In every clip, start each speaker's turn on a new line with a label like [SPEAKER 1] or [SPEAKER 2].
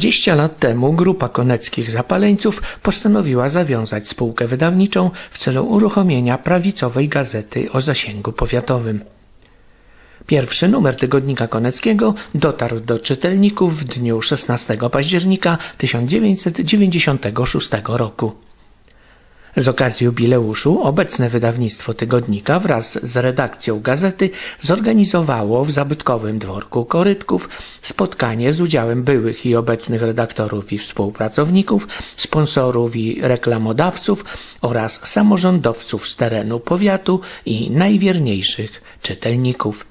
[SPEAKER 1] 20 lat temu grupa koneckich zapaleńców postanowiła zawiązać spółkę wydawniczą w celu uruchomienia prawicowej gazety o zasięgu powiatowym. Pierwszy numer tygodnika koneckiego dotarł do czytelników w dniu 16 października 1996 roku. Z okazji jubileuszu obecne wydawnictwo tygodnika wraz z redakcją gazety zorganizowało w zabytkowym dworku Korytków spotkanie z udziałem byłych i obecnych redaktorów i współpracowników, sponsorów i reklamodawców oraz samorządowców z terenu powiatu i najwierniejszych czytelników.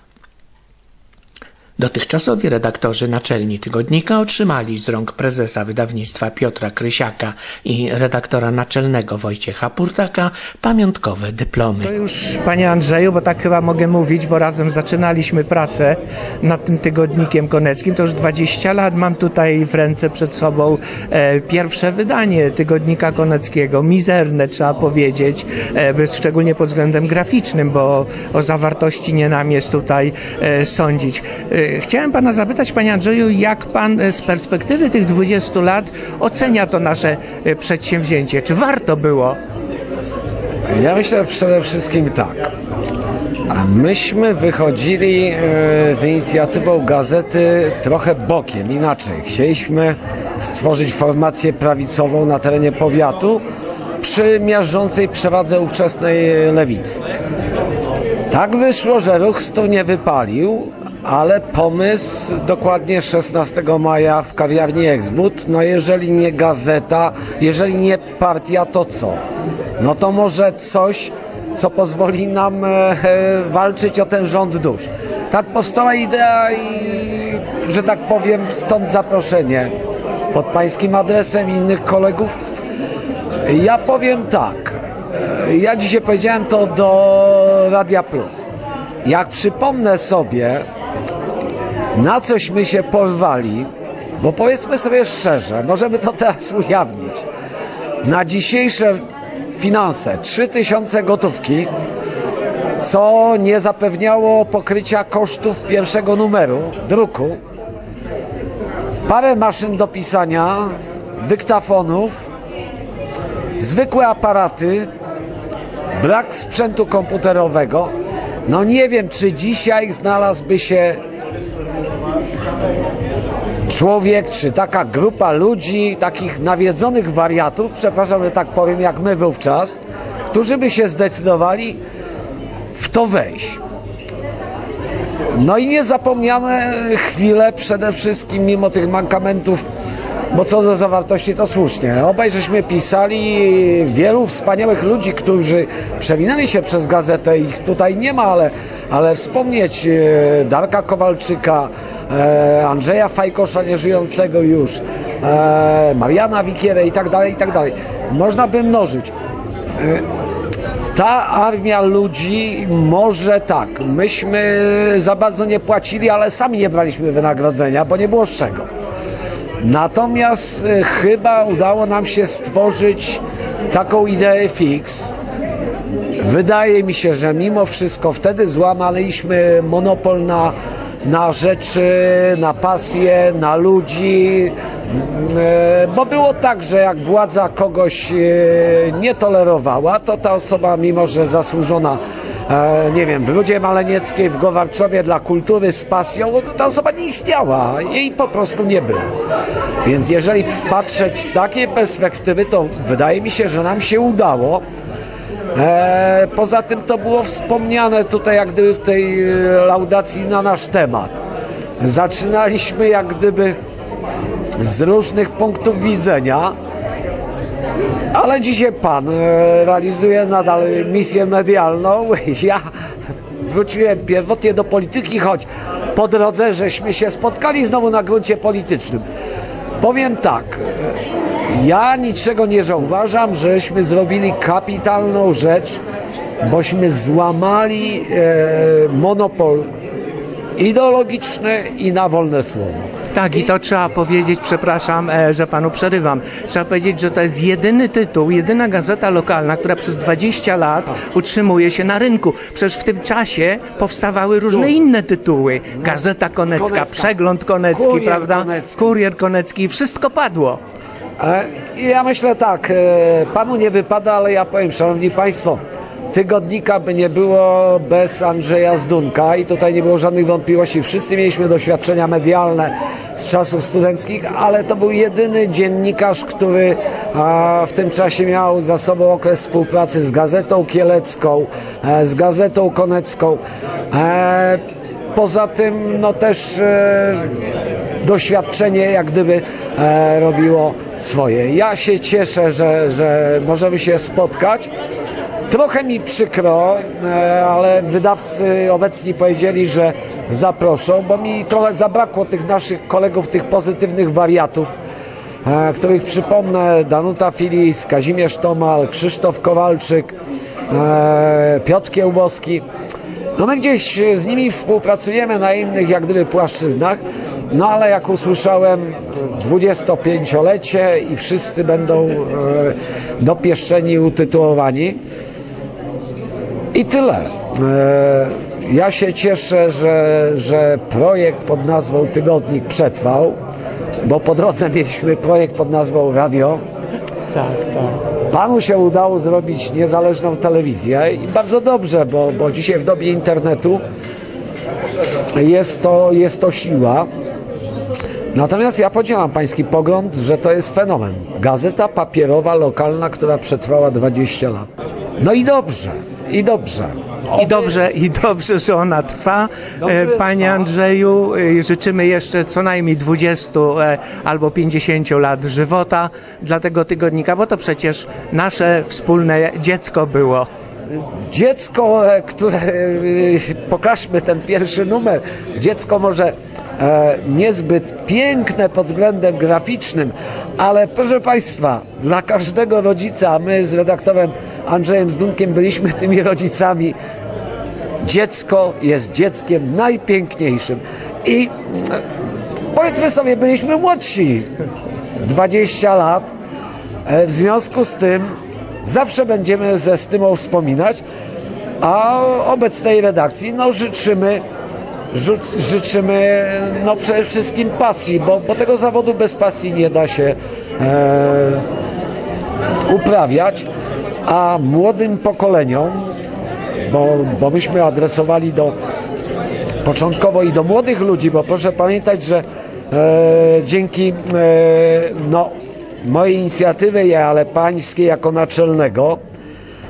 [SPEAKER 1] Dotychczasowi redaktorzy naczelni tygodnika otrzymali z rąk prezesa wydawnictwa Piotra Krysiaka i redaktora naczelnego Wojciecha Purtaka pamiątkowe dyplomy.
[SPEAKER 2] To już, panie Andrzeju, bo tak chyba mogę mówić, bo razem zaczynaliśmy pracę nad tym tygodnikiem koneckim. To już 20 lat mam tutaj w ręce przed sobą e, pierwsze wydanie tygodnika koneckiego. Mizerne, trzeba powiedzieć, e, szczególnie pod względem graficznym, bo o zawartości nie nam jest tutaj e, sądzić. E, chciałem pana zapytać, panie Andrzeju, jak pan e, z perspektywy tych 20 lat ocenia to nasze e, przedsięwzięcie? Czy warto było?
[SPEAKER 3] Ja myślę przede wszystkim tak. Myśmy wychodzili e, z inicjatywą gazety trochę bokiem, inaczej. Chcieliśmy stworzyć formację prawicową na terenie powiatu przy miażdżącej przewadze ówczesnej lewicy. Tak wyszło, że ruch stu nie wypalił, ale pomysł dokładnie 16 maja w kawiarni Exbut, no jeżeli nie gazeta, jeżeli nie partia, to co? No to może coś, co pozwoli nam e, e, walczyć o ten rząd dusz. Tak powstała idea i, że tak powiem, stąd zaproszenie pod pańskim adresem innych kolegów. Ja powiem tak. Ja dzisiaj powiedziałem to do Radia Plus. Jak przypomnę sobie, na cośmy się porwali, bo powiedzmy sobie szczerze, możemy to teraz ujawnić. Na dzisiejsze finanse 3000 gotówki, co nie zapewniało pokrycia kosztów pierwszego numeru druku, parę maszyn do pisania, dyktafonów, zwykłe aparaty, brak sprzętu komputerowego. No nie wiem, czy dzisiaj znalazłby się człowiek, czy taka grupa ludzi, takich nawiedzonych wariatów, przepraszam, że tak powiem, jak my wówczas, którzy by się zdecydowali w to wejść. No i niezapomniane chwile przede wszystkim, mimo tych mankamentów, bo co do zawartości to słusznie. Obaj żeśmy pisali wielu wspaniałych ludzi, którzy przewinęli się przez gazetę, ich tutaj nie ma, ale, ale wspomnieć e, Darka Kowalczyka, e, Andrzeja Fajkosza, nieżyjącego już, e, Mariana Wikierę i tak dalej, i tak dalej. Można by mnożyć. Ta armia ludzi może tak, myśmy za bardzo nie płacili, ale sami nie braliśmy wynagrodzenia, bo nie było z czego. Natomiast e, chyba udało nam się stworzyć taką ideę fix. Wydaje mi się, że mimo wszystko wtedy złamaliśmy monopol na, na rzeczy, na pasję, na ludzi, E, bo było tak, że jak władza kogoś e, nie tolerowała, to ta osoba, mimo że zasłużona, nie wiem, w Rudzie Malenieckiej, w Gowarczowie dla kultury z pasją, ta osoba nie istniała, jej po prostu nie było. Więc jeżeli patrzeć z takiej perspektywy, to wydaje mi się, że nam się udało. E, poza tym to było wspomniane tutaj jak gdyby w tej e, laudacji na nasz temat. Zaczynaliśmy jak gdyby z różnych punktów widzenia, ale dzisiaj pan e, realizuje nadal misję medialną. Ja wróciłem pierwotnie do polityki, choć po drodze żeśmy się spotkali znowu na gruncie politycznym. Powiem tak, e, ja niczego nie zauważam, żeśmy zrobili kapitalną rzecz, bośmy złamali e, monopol ideologiczny i na wolne słowo.
[SPEAKER 2] Tak, i to trzeba powiedzieć, przepraszam, e, że panu przerywam. Trzeba powiedzieć, że to jest jedyny tytuł, jedyna gazeta lokalna, która przez 20 lat utrzymuje się na rynku. Przecież w tym czasie powstawały różne inne tytuły. Gazeta Konecka,
[SPEAKER 3] Konecka.
[SPEAKER 2] Przegląd Konecki,
[SPEAKER 3] Kurier
[SPEAKER 2] prawda?
[SPEAKER 3] Konecki.
[SPEAKER 2] Kurier Konecki, wszystko padło.
[SPEAKER 3] E, Ja myślę tak, e, panu nie wypada, ale ja powiem, szanowni państwo, tygodnika by nie było bez Andrzeja Zdunka i tutaj nie było żadnych wątpliwości. Wszyscy mieliśmy doświadczenia medialne z czasów studenckich, ale to był jedyny dziennikarz, który w tym czasie miał za sobą okres współpracy z Gazetą Kielecką, e, z Gazetą Konecką. E, Poza tym, no też e, doświadczenie jak gdyby robiło swoje. Ja się cieszę, że, że możemy się spotkać. Trochę mi przykro, e, ale wydawcy obecni powiedzieli, że zaproszą, bo mi trochę zabrakło tych naszych kolegów, tych pozytywnych wariatów, e, których przypomnę Danuta Filis, Kazimierz Tomal, Krzysztof Kowalczyk, e, Piotr Kiełbowski. No my gdzieś z nimi współpracujemy na innych jak gdyby płaszczyznach, no ale jak usłyszałem 25-lecie i wszyscy będą dopieszczeni utytułowani. I tyle. E, Ja się cieszę, że, że projekt pod nazwą Tygodnik przetrwał, bo po drodze mieliśmy projekt pod nazwą Radio.
[SPEAKER 2] Tak, tak.
[SPEAKER 3] Panu się udało zrobić niezależną telewizję i bardzo dobrze, bo, bo dzisiaj w dobie internetu jest to, jest to siła. Natomiast ja podzielam pański pogląd, że to jest fenomen. Gazeta papierowa, lokalna, która przetrwała 20 lat. No i dobrze, i dobrze.
[SPEAKER 2] I dobrze, I dobrze, że ona trwa. E, Panie. Andrzeju, e, życzymy jeszcze co najmniej 20 e, albo 50 lat żywota dla tego tygodnika, bo to przecież nasze wspólne dziecko było.
[SPEAKER 3] dziecko, które, pokażmy ten pierwszy numer, dziecko może niezbyt piękne pod względem graficznym, ale proszę Państwa, dla każdego rodzica, my z redaktorem Andrzejem Zdunkiem byliśmy tymi rodzicami, dziecko jest dzieckiem najpiękniejszym. I e, powiedzmy sobie, byliśmy młodsi, 20 lat, E, W związku z tym zawsze będziemy ze stymą wspominać, a obecnej redakcji no, życzymy, ży- życzymy no, przede wszystkim pasji, bo, bo tego zawodu bez pasji nie da się e, uprawiać, a młodym pokoleniom, bo, bo myśmy adresowali do początkowo i do młodych ludzi, bo proszę pamiętać, że e, dzięki e, no, mojej inicjatywie, ale pańskiej jako naczelnego,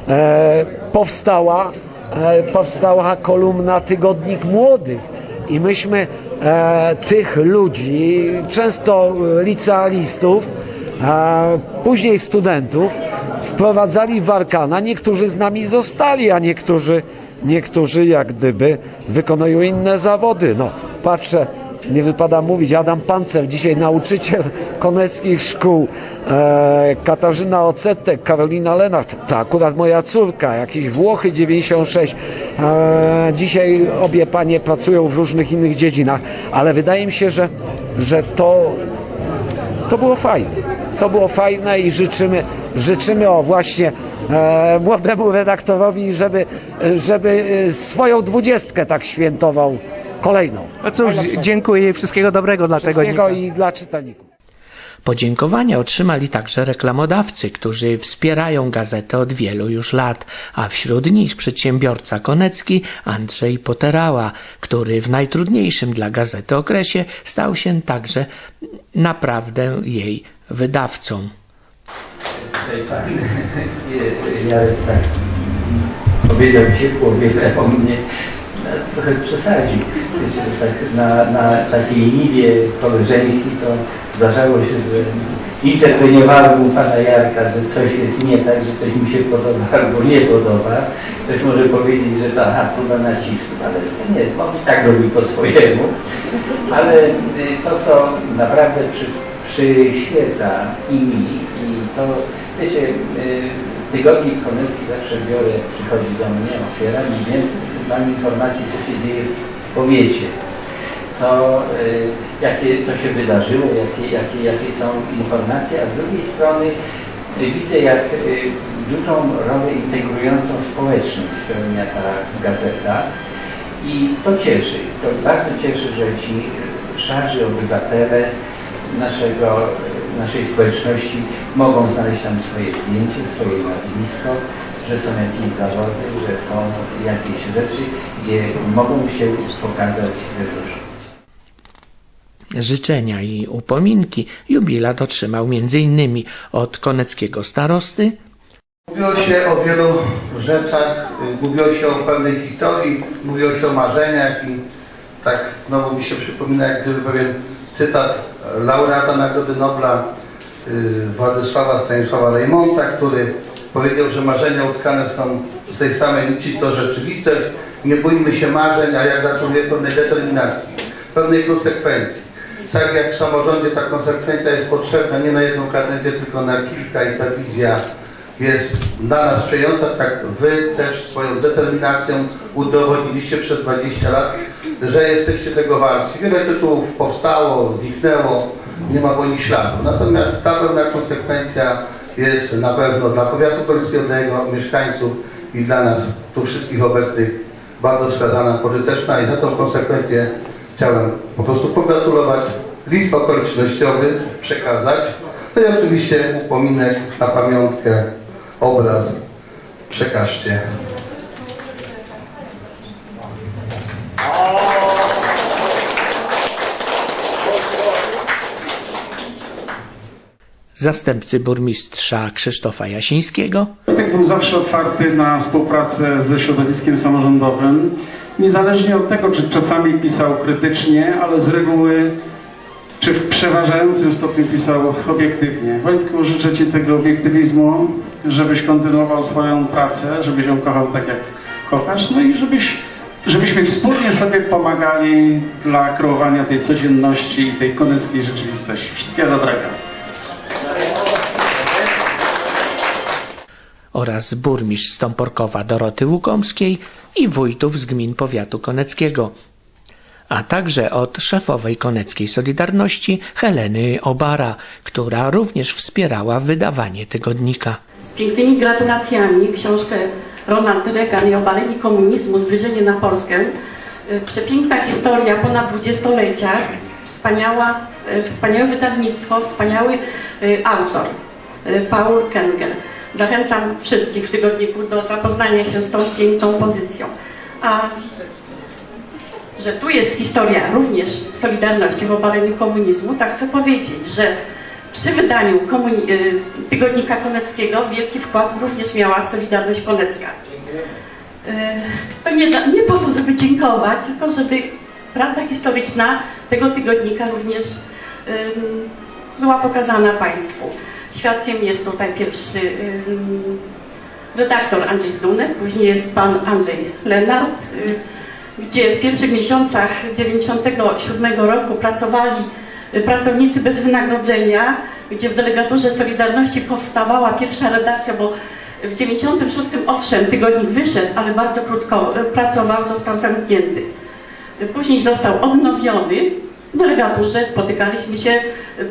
[SPEAKER 3] e, powstała, powstała kolumna Tygodnik Młodych. I myśmy e, tych ludzi, często licealistów, e, później studentów, wprowadzali w Arkana. Niektórzy z nami zostali, a niektórzy, niektórzy jak gdyby wykonują inne zawody. No, patrzę, nie wypada mówić, Adam Pancew, dzisiaj nauczyciel koneckich szkół, e, Katarzyna Ocetek, Karolina Lenart, to akurat moja córka, jakieś Włochy 96. E, dzisiaj obie panie pracują w różnych innych dziedzinach, ale wydaje mi się, że, że to, to było fajne. To było fajne i życzymy, życzymy o właśnie e, młodemu redaktorowi, żeby, żeby e, swoją dwudziestkę tak świętował kolejną.
[SPEAKER 2] No cóż, dziękuję i wszystkiego dobrego dla tego
[SPEAKER 3] Wszystkiego
[SPEAKER 2] dnia.
[SPEAKER 3] i dla czytelników.
[SPEAKER 1] Podziękowania otrzymali także reklamodawcy, którzy wspierają gazetę od wielu już lat, a wśród nich przedsiębiorca konecki Andrzej Poterała, który w najtrudniejszym dla gazety okresie stał się także naprawdę jej wydawcą.
[SPEAKER 4] Tutaj pan Jarek tak powiedział ciepło, wiele o mnie, trochę przesadził. Wiecie, tak na, na takiej niwie koleżeńskiej to zdarzało się, że interweniowałem pana Jarka, że coś jest nie tak, że coś mi się podoba albo nie podoba. Ktoś może powiedzieć, że to aha, próba nacisku, ale to nie, on i tak robi po swojemu. Ale y, to, co naprawdę przy, przyświeca i mi, i to, wiecie, y, tygodnik Konecki zawsze biorę, przychodzi do mnie, otwieram i wiem, mam informację, co się dzieje w, w powiecie. co, y, jakie, co się wydarzyło, jakie, jakie, jakie są informacje, a z drugiej strony y, widzę, jak y, dużą rolę integrującą społeczną spełnia ta gazeta i to cieszy. To bardzo cieszy, że ci szarzy obywatele naszego, naszej społeczności mogą znaleźć tam swoje zdjęcie, swoje nazwisko, że są jakieś zawody, że są jakieś rzeczy, gdzie mogą się pokazać wróżbie.
[SPEAKER 1] Życzenia i upominki jubilat otrzymał m.in. od koneckiego starosty,
[SPEAKER 5] Mówiło się o wielu rzeczach, mówiło się o pewnej historii, mówiło się o marzeniach i tak znowu mi się przypomina jak gdyby pewien cytat laureata Nagrody Nobla y, Władysława Stanisława Reymonta, który powiedział, że marzenia utkane są z tej samej nici to rzeczywistość. Nie bójmy się marzeń, a ja gratuluję pewnej determinacji, pewnej konsekwencji. Tak jak w samorządzie ta konsekwencja jest potrzebna nie na jedną kadencję, tylko na kilka i ta wizja jest dla nas sprzyjająca, tak Wy też swoją determinacją udowodniliście przez 20 lat, że jesteście tego warci. Wiele tytułów powstało, zniknęło, nie ma po nich śladu. Natomiast ta pewna konsekwencja jest na pewno dla powiatu jego mieszkańców i dla nas tu wszystkich obecnych bardzo wskazana, pożyteczna i za tą konsekwencję chciałem po prostu pogratulować, list okolicznościowy przekazać, no i oczywiście upominek na pamiątkę, obraz przekażcie.
[SPEAKER 1] Zastępcy burmistrza Krzysztofa Jasińskiego,
[SPEAKER 6] Wojtek był zawsze otwarty na współpracę ze środowiskiem samorządowym, niezależnie od tego, czy czasami pisał krytycznie, ale z reguły, czy w przeważającym stopniu pisał obiektywnie. Wojtku, życzę Ci tego obiektywizmu, żebyś kontynuował swoją pracę, żebyś ją kochał tak, jak kochasz, no i żebyś, żebyśmy wspólnie sobie pomagali dla kreowania tej codzienności i tej koneckiej rzeczywistości. Wszystkiego dobrego.
[SPEAKER 1] Oraz burmistrz Stąporkowa Doroty Łukomskiej i wójtów z gmin powiatu koneckiego, a także od szefowej koneckiej Solidarności Heleny Obara, która również wspierała wydawanie tygodnika.
[SPEAKER 7] z pięknymi gratulacjami książkę Ronald Reagan i obalenie komunizmu, zbliżenie na Polskę. Y, Przepiękna historia ponad dwudziestolecia, y, wspaniałe wydawnictwo, wspaniały y, autor, Paul Kengel. Zachęcam wszystkich w tygodniku do zapoznania się z tą piękną pozycją. A że tu jest historia również Solidarności w obaleniu komunizmu, tak chcę powiedzieć, że przy wydaniu y, Tygodnika Koneckiego wielki wkład również miała Solidarność Konecka. Y, To nie, nie po to, żeby dziękować, tylko żeby prawda historyczna tego tygodnika również była pokazana Państwu. Świadkiem jest tutaj pierwszy redaktor Andrzej Zdunek, później jest pan Andrzej Lenart, y, gdzie w pierwszych miesiącach 97 roku pracowali y, pracownicy bez wynagrodzenia, gdzie w delegaturze Solidarności powstawała pierwsza redakcja, bo w 96 owszem tygodnik wyszedł, ale bardzo krótko y, pracował, został zamknięty. Później został odnowiony w delegaturze, spotykaliśmy się,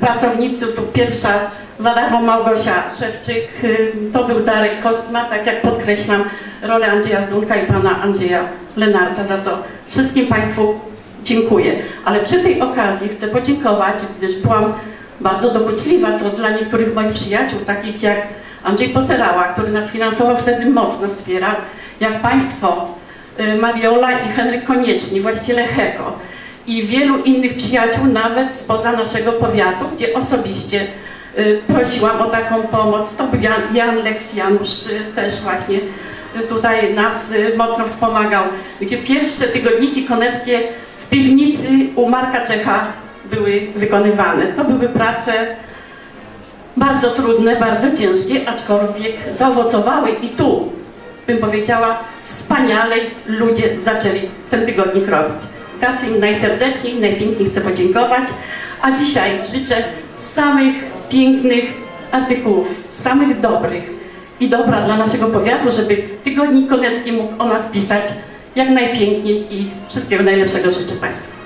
[SPEAKER 7] pracownicy, tu pierwsza za darmo Małgosia Szewczyk, y, to był Darek Kostma, tak jak podkreślam rolę Andrzeja Zdunka i pana Andrzeja Lenarta, za co wszystkim Państwu dziękuję. Ale przy tej okazji chcę podziękować, gdyż byłam bardzo dokuczliwa, co dla niektórych moich przyjaciół, takich jak Andrzej Poterała, który nas finansowo wtedy mocno wspierał, jak Państwo, y, Mariola i Henryk Konieczni, właściciele HEKO i wielu innych przyjaciół, nawet spoza naszego powiatu, gdzie osobiście prosiłam o taką pomoc. To był Jan, Jan Lex Janusz y, też właśnie y, tutaj nas y, mocno wspomagał, gdzie pierwsze tygodniki koneckie w piwnicy u Marka Czecha były wykonywane. To były prace bardzo trudne, bardzo ciężkie, aczkolwiek zaowocowały i tu, bym powiedziała, wspaniale ludzie zaczęli ten tygodnik robić. Za co im najserdeczniej, najpiękniej chcę podziękować, a dzisiaj życzę samych pięknych artykułów, samych dobrych i dobra dla naszego powiatu, żeby tygodnik konecki mógł o nas pisać jak najpiękniej i wszystkiego najlepszego życzę Państwu.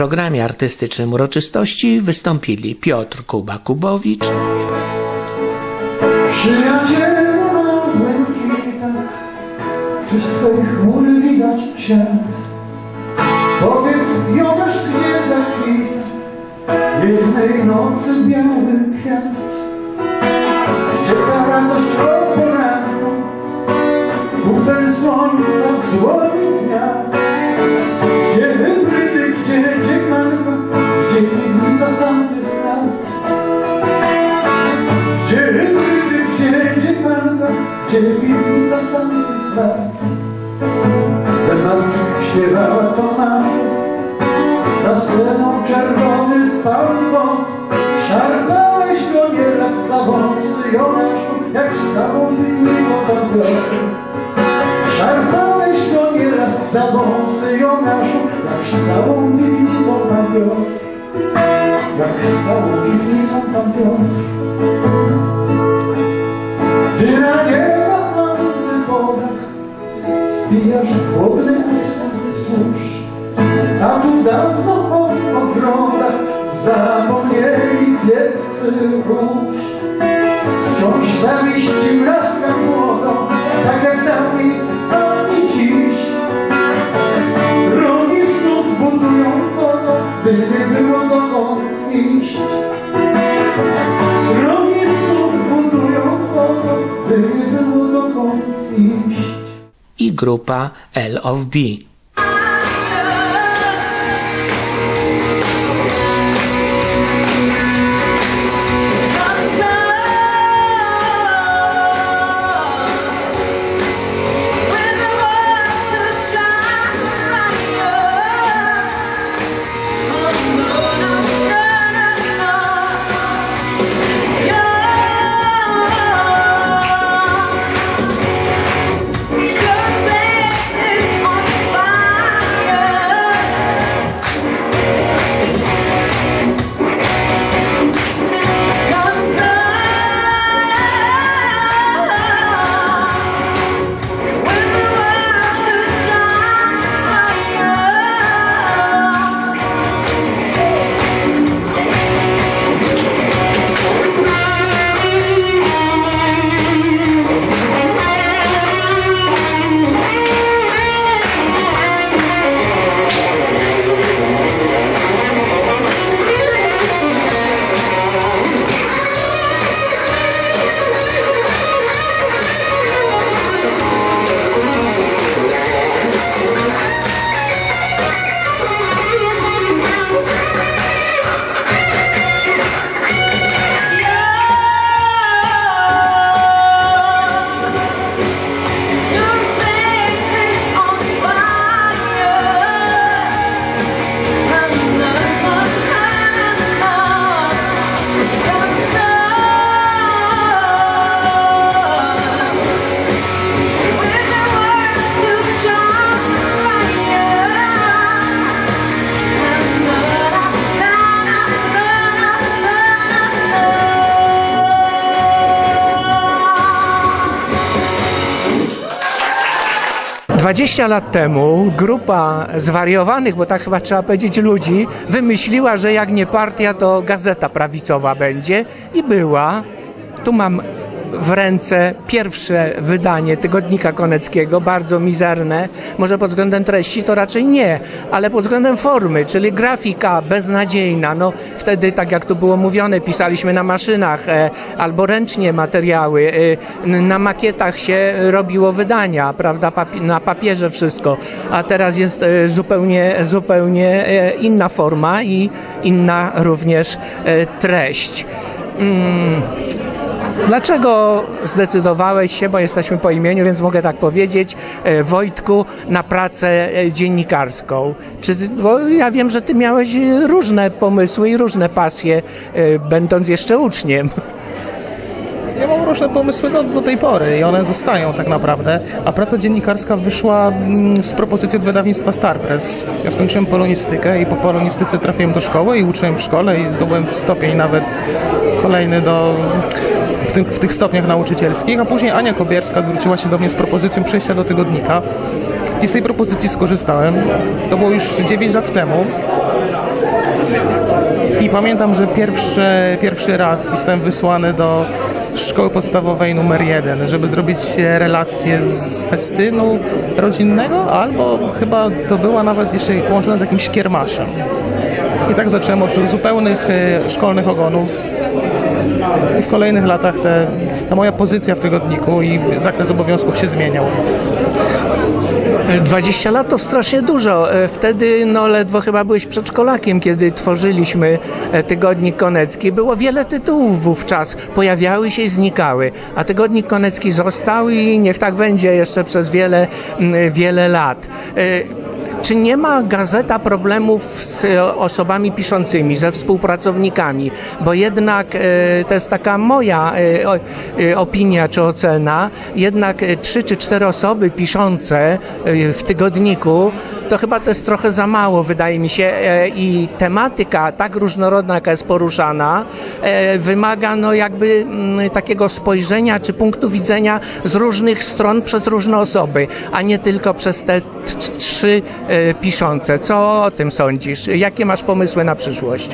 [SPEAKER 8] programie artystycznym uroczystości wystąpili Piotr Kuba-Kubowicz,
[SPEAKER 9] Przyjacielu na błękitach, czy z chmury widać świat? Powiedz, Jonasz, gdzie zakwita jednej nocy biały kwiat? Ta radość o poranku, bufel słońca w dłoni dnia? Gdzie hybrydy, gdzie dziekanka, gdzie piwnica z tamtych lat? Gdzie hybrydy, gdzie dziekanka, gdzie piwnica z tamtych lat? Bernarczyk śpiewała Tomaszów, za sceną czerwony stał kąt. Szarpałeś go nieraz za wąsy, Jonaszu, jak stałą piwnicą tam Piotr. Szarpałeś go nieraz za wąsy, Jonaszu, jak stałą piwnicą tam Piotr. Jak stałą piwnicą tam Piotr. Ty na nieba na wypodach spijasz chłodny akcent wzrusz, a tu dawno po ogrodach zapomnieli piewcy róż. Wciąż zawiści laska młodą, tak jak dawniej, ani dziś. Drogi znów budują wodą, by nie było dokąd iść. Drogi znów budują wodą, by nie było dokąd iść.
[SPEAKER 8] i grupa L of B.
[SPEAKER 2] Dwadzieścia lat temu grupa zwariowanych, bo tak chyba trzeba powiedzieć, ludzi, wymyśliła, że jak nie partia, to gazeta prawicowa będzie i była. Tu mam w ręce pierwsze wydanie tygodnika Koneckiego, bardzo mizerne. Może pod względem treści to raczej nie, ale pod względem formy, czyli grafika beznadziejna. No wtedy, tak jak tu było mówione, pisaliśmy na maszynach e, albo ręcznie materiały. E, na makietach się robiło wydania, prawda, papi- na papierze wszystko, a teraz jest e, zupełnie, zupełnie e, inna forma i inna również e, treść. Mm. Dlaczego zdecydowałeś się, bo jesteśmy po imieniu, więc mogę tak powiedzieć, e, Wojtku, na pracę e, dziennikarską? Czy, bo ja wiem, że ty miałeś różne pomysły i różne pasje, e, będąc jeszcze uczniem.
[SPEAKER 10] Mam różne pomysły do, do tej pory i one zostają tak naprawdę, a praca dziennikarska wyszła mm, z propozycji od wydawnictwa Starpress. Ja skończyłem polonistykę i po polonistyce trafiłem do szkoły i uczyłem w szkole i zdobyłem stopień nawet kolejny do, w, tym, w tych stopniach nauczycielskich, a później Ania Kobierska zwróciła się do mnie z propozycją przejścia do tygodnika i z tej propozycji skorzystałem. To było już 9 lat temu. I pamiętam, że pierwszy, pierwszy raz zostałem wysłany do szkoły podstawowej numer jeden, żeby zrobić relację z festynu rodzinnego, albo chyba to była nawet jeszcze połączona z jakimś kiermaszem. I tak zacząłem od zupełnych e, szkolnych ogonów. I w kolejnych latach te, ta moja pozycja w tygodniku i zakres obowiązków się zmieniał.
[SPEAKER 2] 20 lat to strasznie dużo. E, Wtedy no ledwo chyba byłeś przedszkolakiem, kiedy tworzyliśmy e, Tygodnik Konecki. Było wiele tytułów wówczas, pojawiały się i znikały, a Tygodnik Konecki został i niech tak będzie jeszcze przez wiele, wiele lat. Czy nie ma gazeta problemów z e, osobami piszącymi, ze współpracownikami? Bo jednak e, to jest taka moja e, opinia czy ocena, jednak trzy czy cztery osoby piszące w tygodniku to chyba to jest trochę za mało, wydaje mi się, i tematyka tak różnorodna, jaka jest poruszana, wymaga no jakby mm, takiego spojrzenia czy punktu widzenia z różnych stron przez różne osoby, a nie tylko przez te trzy piszące. Co o tym sądzisz? Jakie masz pomysły na przyszłość?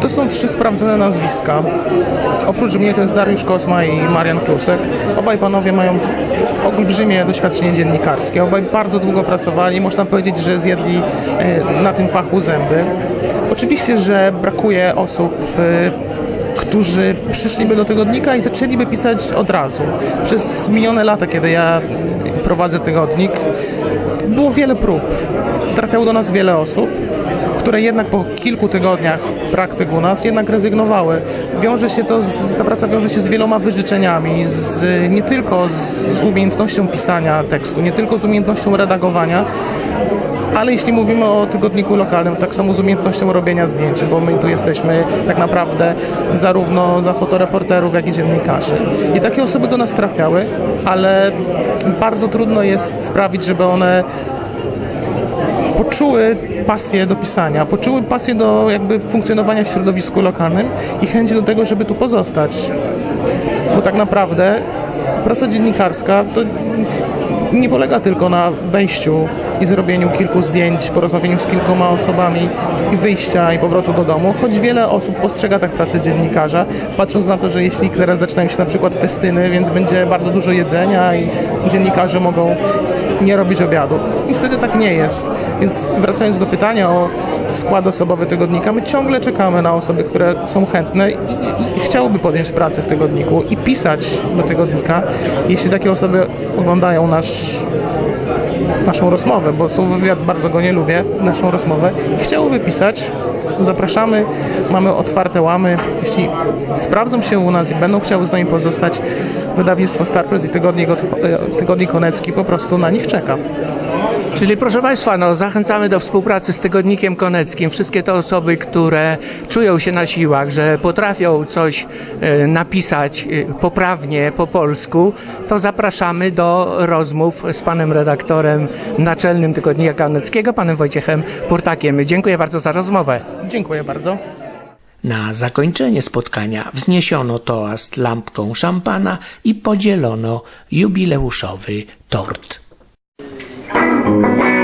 [SPEAKER 10] To są trzy sprawdzone nazwiska. Oprócz mnie to jest Dariusz Kosma i Marian Klusek. Obaj panowie mają olbrzymie doświadczenie dziennikarskie. Obaj bardzo długo pracowali. Można powiedzieć, że zjedli e, na tym fachu zęby. Oczywiście, że brakuje osób e, którzy przyszliby do tygodnika i zaczęliby pisać od razu. Przez minione lata, kiedy ja prowadzę tygodnik, było wiele prób. Trafiało do nas wiele osób, które jednak po kilku tygodniach praktyk u nas jednak rezygnowały. Wiąże się to, z, ta praca wiąże się z wieloma wyrzeczeniami, z, nie tylko z, z umiejętnością pisania tekstu, nie tylko z umiejętnością redagowania, ale jeśli mówimy o tygodniku lokalnym, tak samo z umiejętnością robienia zdjęć, bo my tu jesteśmy tak naprawdę zarówno za fotoreporterów, jak i dziennikarzy. I takie osoby do nas trafiały, ale bardzo trudno jest sprawić, żeby one poczuły pasję do pisania, poczuły pasję do jakby funkcjonowania w środowisku lokalnym i chęć do tego, żeby tu pozostać. Bo tak naprawdę praca dziennikarska to nie polega tylko na wejściu i zrobieniu kilku zdjęć, porozmawianiu z kilkoma osobami i wyjścia i powrotu do domu, choć wiele osób postrzega tak pracę dziennikarza, patrząc na to, że jeśli teraz zaczynają się na przykład festyny, więc będzie bardzo dużo jedzenia i dziennikarze mogą nie robić obiadu. Niestety tak nie jest. Więc wracając do pytania o skład osobowy tygodnika, my ciągle czekamy na osoby, które są chętne i, i, i chciałyby podjąć pracę w tygodniku i pisać do tygodnika. Jeśli takie osoby oglądają nasz naszą rozmowę, bo słowo wywiad bardzo go nie lubię, naszą rozmowę i chciałyby pisać, zapraszamy, mamy otwarte łamy. Jeśli sprawdzą się u nas i będą chciały z nami pozostać, wydawnictwo Starpress i Tygodnik, Od- e, Tygodnik Konecki po prostu na nich czeka.
[SPEAKER 2] Czyli proszę Państwa, no, zachęcamy do współpracy z Tygodnikiem Koneckim. Wszystkie te osoby, które czują się na siłach, że potrafią coś e, napisać e, poprawnie po polsku, to zapraszamy do rozmów z panem redaktorem naczelnym Tygodnika Koneckiego, panem Wojciechem Purtakiem. Dziękuję bardzo za rozmowę.
[SPEAKER 10] Dziękuję bardzo.
[SPEAKER 1] Na zakończenie spotkania wzniesiono toast lampką szampana i podzielono jubileuszowy tort. Thank you.